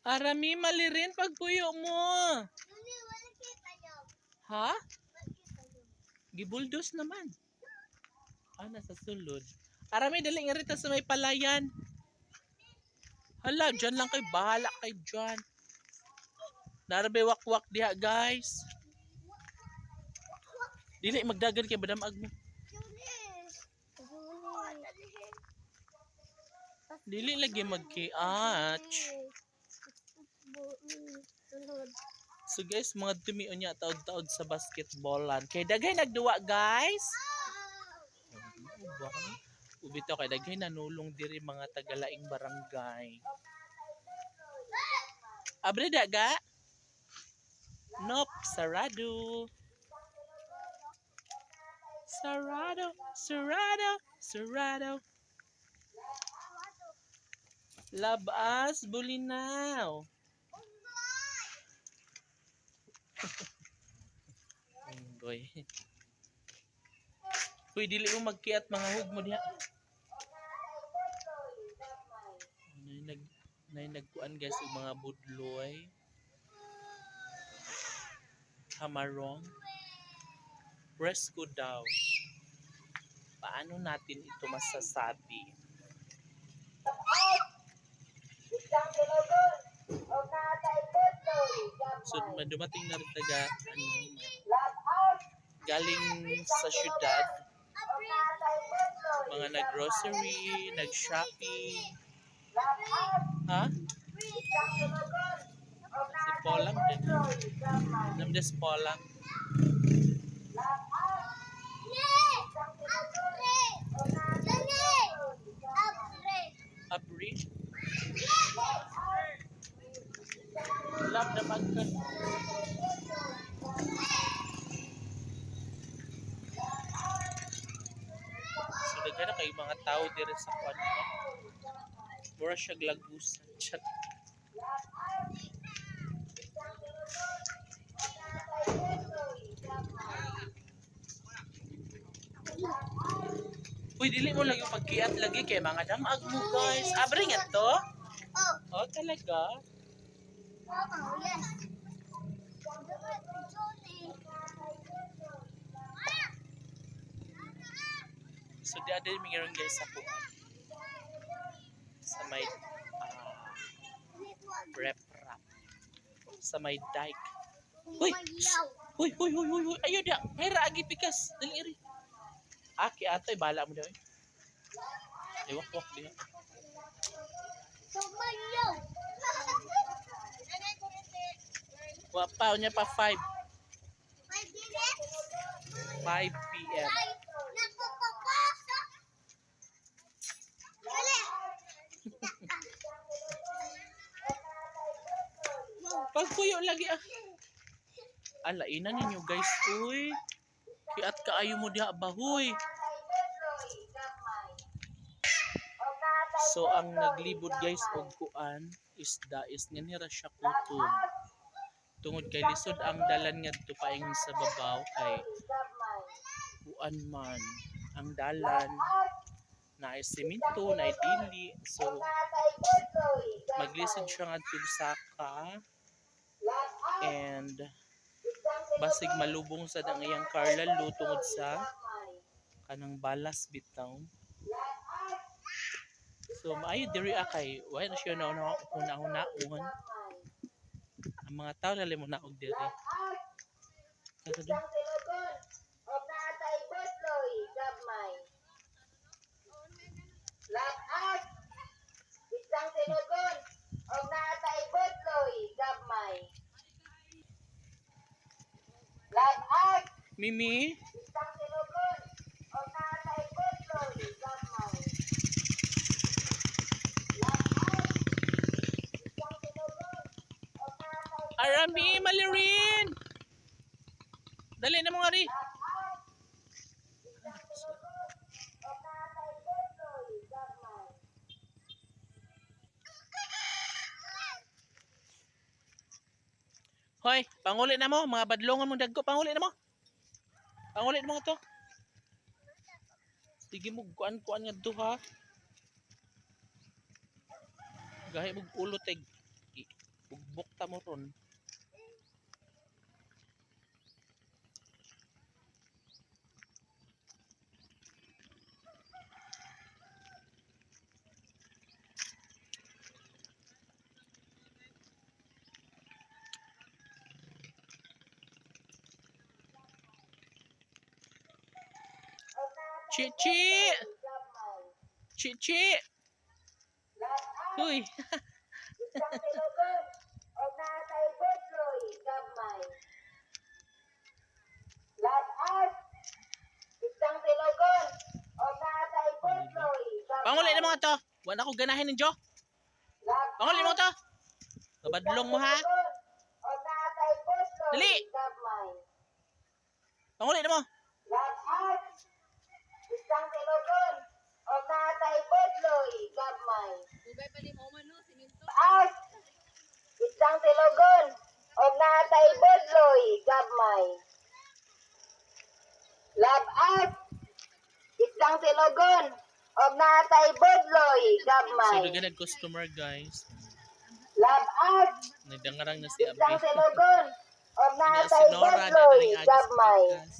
Arami mali rin pagpuyo mo. Ha? Gibuldos naman. Ah, nasa sulod. Arami, dali nga rito sa may palayan. Hala, dyan lang kay bahala kay dyan. Narabe wakwak diha, guys. Dili magdagan kay badamag mo. Dili lagi magkiach. So guys, mga dumi unya taod-taod sa basketballan. Kay dagay nagduwa, guys. Ba? Ubito kay dagay nanulong diri mga tagalaing barangay. Abre daga? Nope, sarado. Sarado, sarado, sarado. Labas, bulinaw. Boy. Uy, dili mo magkiat mga hug mo diha. Nay nag nay nagkuan guys yung mga budloy. Hamarong. Fresco daw. Paano natin ito masasabi? So, dumating na rin taga, ano, galing sa syudad, mga nag-grocery, nag-shopping. Ha? Si Polang din. Namdes Polang. Abri. Love na magkan. So, daga na kayo mga tao dire sa kwan mo. Mura siya glagusan. Chat. Uy, dili mo lang yung pagkiat lagi kay mga damag mo guys. Abri nga to? Oh, Oh, talaga? So, di ada mayroon guys sa kuan. Sa may ah, rep rap. Sa may dike. Uy! Uy, uy, uy, uy, uy. Ayaw dia. May raagi pikas. Dali iri. Aki atoy, bala mo daw eh. Ay, wak, wak dia. Sumayaw! Wapaw niya pa 5. May minutes? 5 p.m. Pagpuyo lagi ah. Alainan ninyo guys, uy. Kiat kaayo mo diha bahoy. So ang naglibod guys og kuan isda is nga nira siya kutom. Tungod kay lisod ang dalan ngadto paingon sa babaw kay kuan man ang dalan. Na ay semento na ay dili. So maglisod siya sa saka. And basig malubong sa dang iyang karlalo tungod sa kanang balas bitaw. So maayo diri akay why na siya na una una una uwan ang mga tao dali mo diri tinugon og naatay butloy gamay. Lahat Mimi isang tinugon og naatay butloy gamay. Lahat isang tinugon og naatay Arami Malirin dali na mga ri og naatay butloy gamay. Hoy, panguli na mo, mga badlongan mong dagko, panguli na mo. Panguli na mo to. Sige mo, kuan-kuan nga duha. Gahi mo ulo teg. Bugbok ta mo ron. Chichi! Gamay. Chichi! Lahat Uy! isang tinugon o natay budloy gamay. Lahat isang tinugon o natay budloy gamay. Panguli na mga to! Wala ko ganahin ninyo! Panguli mo to! Babadlong mo ha! Dali! gamay. Panguli na mo! Lahat isang tinugon o natay budloy gamay. Lahat isang tinugon o natay budloy gamay. Lahat isang tinugon o natay budloy gamay. So, ganag customer guys. Lahat Nagdangarang na si isang Abi. tinugon o Kanya si natay budloy podcast.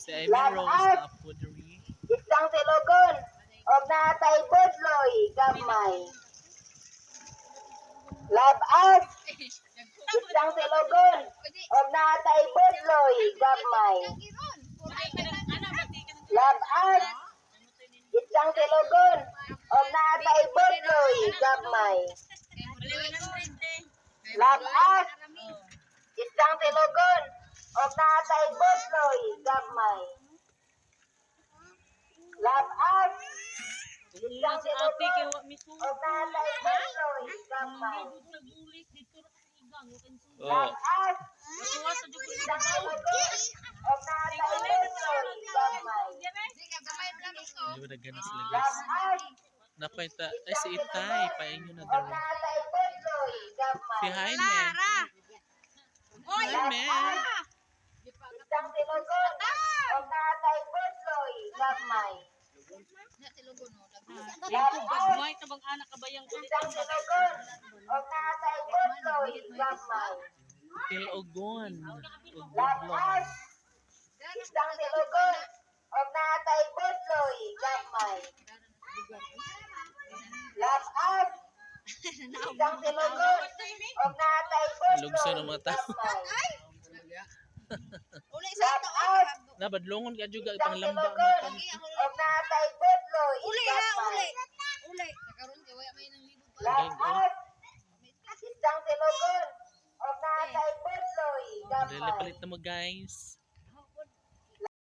Si Amy Rose na apodery. Isang tinugon o natay budloy gamay. Labas isang tinugon o natay budloy gamay. Labas isang tinugon o natay budloy gamay. Labas isang tinugon o natay budloy gamay. Labas isang tinugon o natay budloy gamay. Oh, Labas isang tinugon o natay budloy gamay. di ba nagana sila guys? Labas Nakwenta, ay si Itay, paingyo na o daw. Si. Jaime. Jaime. Isang tinugon o natay budloy gamay. Isang tinugon o natay budloy gamay. Til Ogon. Ugudlong. Labas isang tinugon o natay budloy gamay. Labas isang tinugon o natay Lugso budloy ng mga tao. Nabadlongon ka juga isang itang lamba mo. tinugon o Uli ha, uli. Uli. Labas isang tinugon o natay budloy Dili gamay. palit na mo guys.